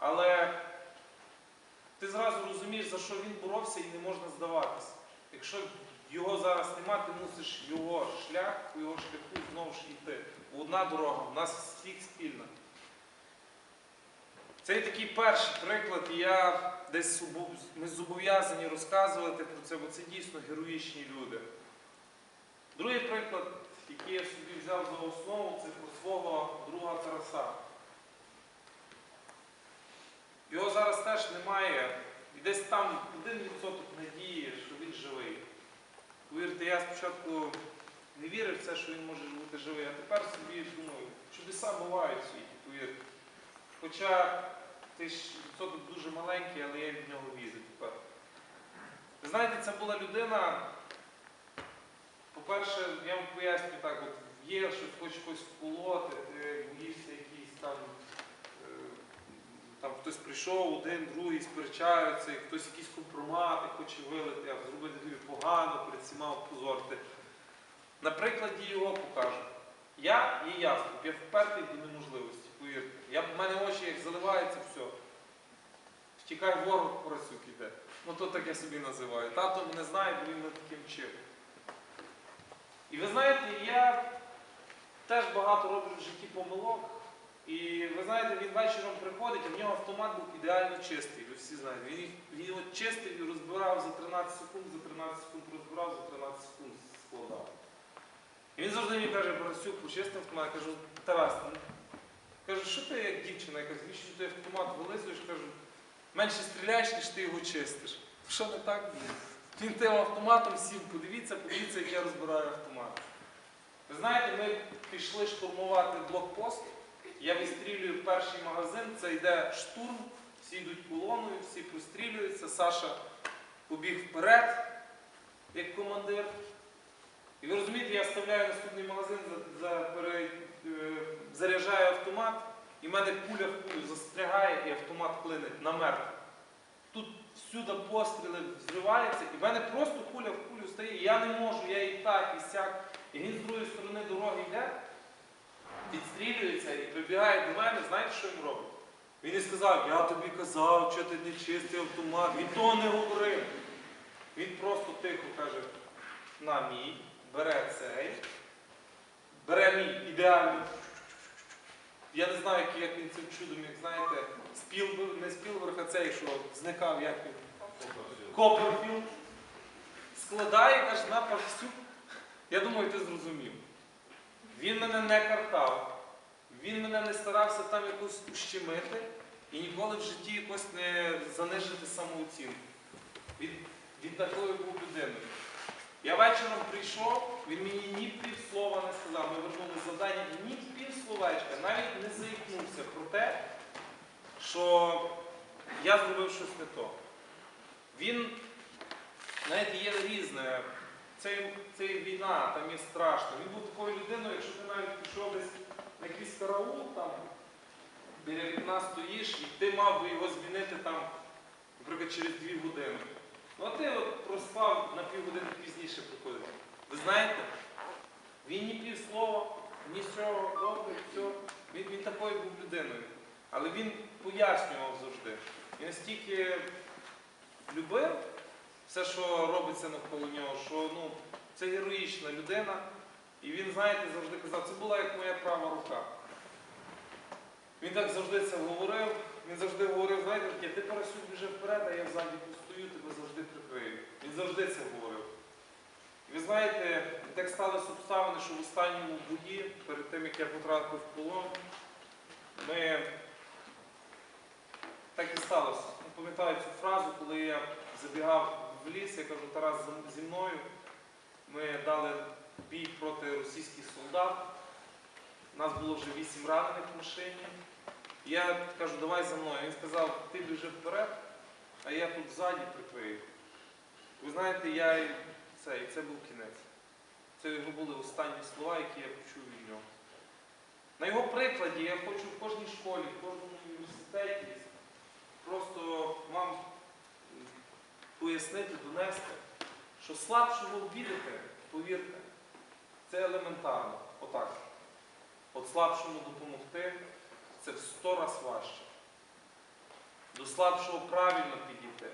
Але ти зразу розумієш, за що він боровся і не можна здаватися. Якщо його зараз нема, ти мусиш його шлях, по його шляху знову ж йти. Одна дорога, у нас всіх спільна. Це є такий перший приклад, і я десь ми зобов'язані розказувати про це, бо це дійсно героїчні люди. Другий приклад, який я собі взяв за основу, це про свого друга Тараса. Його зараз теж немає. І десь там один відсоток надії, що він живий. Повірте, я спочатку не вірив в це, що він може бути живий, а тепер собі думаю, чудеса бувають в світі, повірте. Хоча ти ж відсоток дуже маленький, але я від нього вірю тепер. Ви знаєте, це була людина. По-перше, я вам поясню так, от є, що хочеш когось вколоти, ти боїшся якийсь там, там хтось прийшов, один, другий сперечаються, і хтось якісь компромати хоче вилити, а зробити тобі погано, перед всіма опозорити. На прикладі його покажу. Я є ясно, я впертий до неможливості, повірте. Я, в мене очі як заливаються, все. Втікай ворог, поросюк іде. Ну то так я собі називаю. Тато мене знає, бо він мене таким вчив. І ви знаєте, я теж багато роблю в житті помилок. І ви знаєте, він вечором приходить, а в нього автомат був ідеально чистий. Ви всі знаєте. Він, його чистив і розбирав за 13 секунд, за 13 секунд розбирав, за 13 секунд складав. І він завжди мені каже, Борисюк, почистив автомат. Я кажу, Тарас, ну, кажу, що ти як дівчина? Я кажу, звісно, ти автомат вилизуєш, кажу, менше стріляєш, ніж ти його чистиш. Що не так? Він тим автоматом сів, подивіться, подивіться, як я розбираю автомат. Ви знаєте, ми пішли штурмувати блокпост. Я відстрілюю перший магазин, це йде штурм, всі йдуть колоною, всі прострілюються. Саша побіг вперед, як командир. І ви розумієте, я вставляю наступний магазин, за, за, пере- е, заряджаю автомат, і в мене пуля в пулю застрягає і автомат клинить на мертв. Тут всюди постріли взриваються, і в мене просто пуля в пулю стає. І я не можу, я і так, і сяк. І він з другої сторони дороги йде, відстрілюється і прибігає до мене, знаєте, що він робить? Він і сказав, я тобі казав, що ти не чистий автомат. Він того не говорив. Він просто тихо каже, на мій, бере цей, бере мій ідеальний. Я не знаю, як, він цим чудом, як знаєте, Спілберг, не Спілберг, а цей, що зникав, як він. Копперфілд. Складає, каже, на парсюк. Я думаю, ти зрозумів. Він мене не картав, він мене не старався там якось ущемити і ніколи в житті якось не занижити самооцінку. Він, він такою був людиною. Я вечором прийшов, він мені ні півслова не сказав. Ми вернули завдання, ні півсловечка, навіть не заікнувся про те, що я зробив щось не то. Він, знаєте, є різне. Це, це війна, там є страшно. Він був такою людиною, якщо ти навіть пішов десь на якийсь караул, там, біля вікна стоїш, і ти мав би його змінити там, наприклад, через дві години. Ну а ти от проспав на півгодини пізніше приходить. Ви знаєте, він ні півслова, нічого, добре, все. Він, він такою був людиною. Але він пояснював завжди. Він настільки любив все, що робиться навколо нього, що ну, це героїчна людина. І він, знаєте, завжди казав, це була як моя права рука. Він так завжди це говорив. Він завжди говорив, знаєте, ти Парасюк біжи вперед, а я ззаді постою, тебе завжди прикрию. Він завжди це говорив. І ви знаєте, так сталося обставини, що в останньому бої, перед тим, як я потрапив в полон, ми так і сталося. Пам'ятаю цю фразу, коли я забігав ліс, я кажу, Тарас зі мною. Ми дали бій проти російських солдат. Нас було вже вісім ранених в машині. Я кажу, давай за мною. Він сказав, ти біжи вперед, а я тут ззаді прикрию. Ви знаєте, я це, і це був кінець. Це його були останні слова, які я почув від нього. На його прикладі я хочу в кожній школі, в кожному університеті просто вам пояснити, донести, що слабшого обідати, повірте, це елементарно. Отак. От слабшому допомогти це в сто раз важче. до слабшого правильно підійти,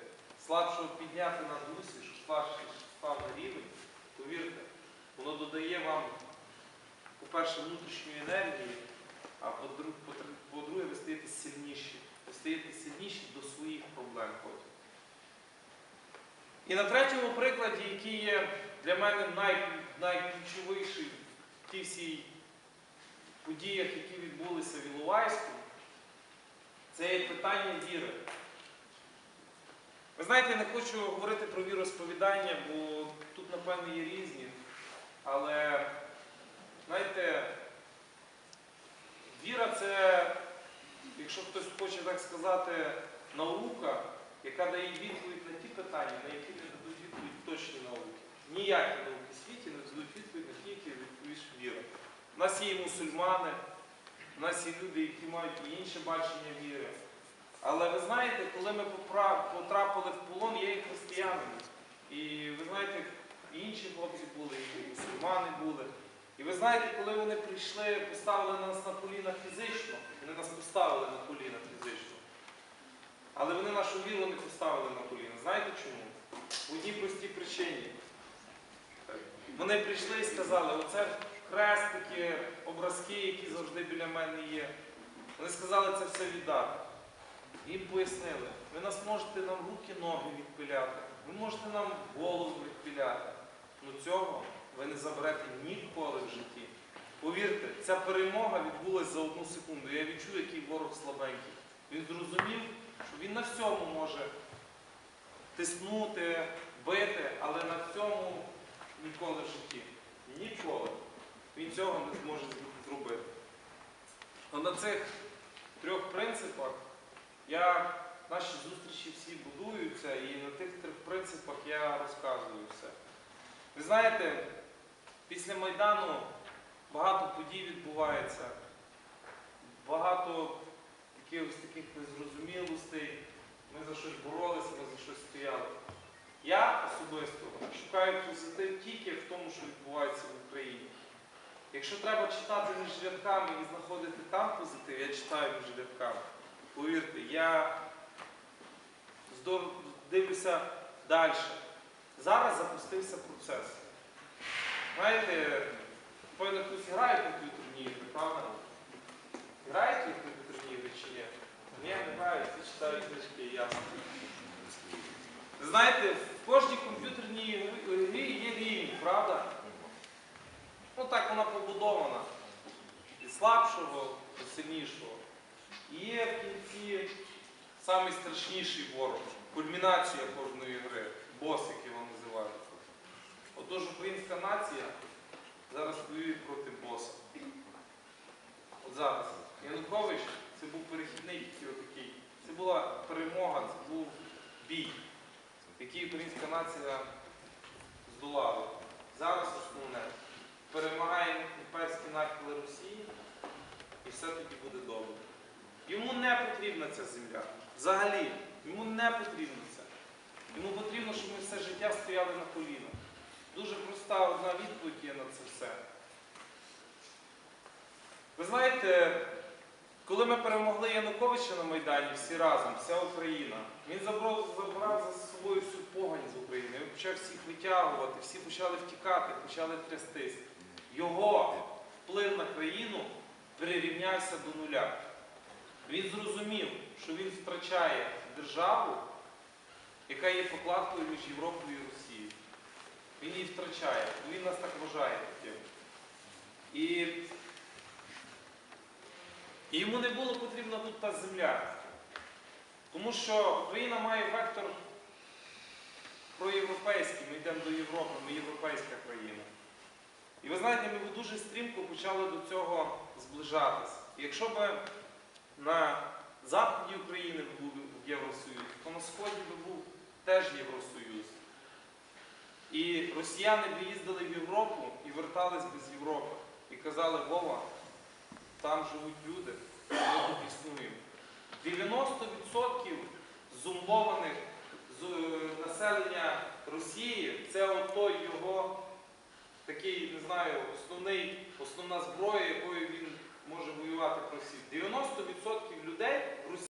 слабшого підняти на дусі, щоб слабший став на рівень, повірте, воно додає вам, по-перше, внутрішньої енергії, а по-друге, ви стаєте сильніші. Ви стаєте сильніші до своїх проблем потім. І на третьому прикладі, який є для мене най, найключовіший в тій всій подіях, які відбулися в Іловайську, це є питання віри. Ви знаєте, я не хочу говорити про віросповідання, бо тут, напевно, є різні. Але, знаєте, віра це, якщо хтось хоче так сказати, наука, яка дає відповідь на ті питання, на які не дадуть відповідь точні науки. Ніякі науки в світі не дадуть відповідь на ті, які відповіш віра. У нас є і мусульмани, у нас є люди, які мають і інше бачення віри. Але ви знаєте, коли ми потрапили в полон, є і християнами. І ви знаєте, і інші хлопці були, і мусульмани були. І ви знаєте, коли вони прийшли, поставили нас на коліна фізично, вони нас поставили на коліна фізично. Але вони нашу віру не поставили на коліна. Знаєте чому? В одній простій причині. Вони прийшли і сказали, оце хрестики, образки, які завжди біля мене є. Вони сказали це все віддати. Їм пояснили, ви нас можете нам руки, ноги відпиляти, ви можете нам голову відпиляти. Ну цього ви не заберете ніколи в житті. Повірте, ця перемога відбулася за одну секунду. Я відчув, який ворог слабенький. Він зрозумів, що він на всьому може тиснути, бити, але на цьому ніколи в житті. Ніколи. Він цього не зможе зробити. А на цих трьох принципах я, наші зустрічі всі будуються, і на тих трьох принципах я розказую все. Ви знаєте, після Майдану багато подій відбувається, багато якихось таких незрозумілостей. Ми за щось боролися, ми за щось стояли. Я особисто шукаю позитив тільки в тому, що відбувається в Україні. Якщо треба читати між рядками і знаходити там позитив, я читаю між рядками. Повірте, я дивлюся далі. Зараз запустився процес. Знаєте, певно, хтось грає комп'ютерні ігри, правда? Грають ігри чи ні? Ні, не грають, всі читають книжки, ясно. Знаєте, в кожній комп'ютерній грі є рівень, правда? Ну так вона побудована. Від слабшого до сильнішого. І є в кінці найстрашніший ворог, кульмінація кожної гри, бос, як його називають. Отож українська нація зараз воює проти боса. От зараз. Янукович це був перехідний тільки отакий. Це була перемога, це був бій, який українська нація здолала. Зараз основне. Перемагає імперські нахили Росії, і все тоді буде добре. Йому не потрібна ця земля. Взагалі, йому не потрібно це. Йому потрібно, щоб ми все життя стояли на колінах. Дуже проста одна відповідь є на це все. Ви знаєте, коли ми перемогли Януковича на Майдані всі разом, вся Україна, він забрав, за собою всю погань з України. Він почав всіх витягувати, всі почали втікати, почали трястись. Його вплив на країну перерівнявся до нуля. Він зрозумів, що він втрачає державу, яка є покладкою між Європою і Росією. Він її втрачає, бо він нас так вважає таким. І йому не було потрібна тут та земля. Тому що Україна має вектор проєвропейський, ми йдемо до Європи, ми європейська країна. І ви знаєте, ми дуже стрімко почали до цього зближатись. І якщо б на заході України був Євросоюз, то на Сході би був теж Євросоюз. І росіяни б їздили в Європу і вертались з Європи. І казали, Вова, там живуть люди, ми тут існуємо. 90% зумбованих населення Росії це ото його такий, не знаю, основний, основна зброя, якою він може воювати про всіх. 90% людей в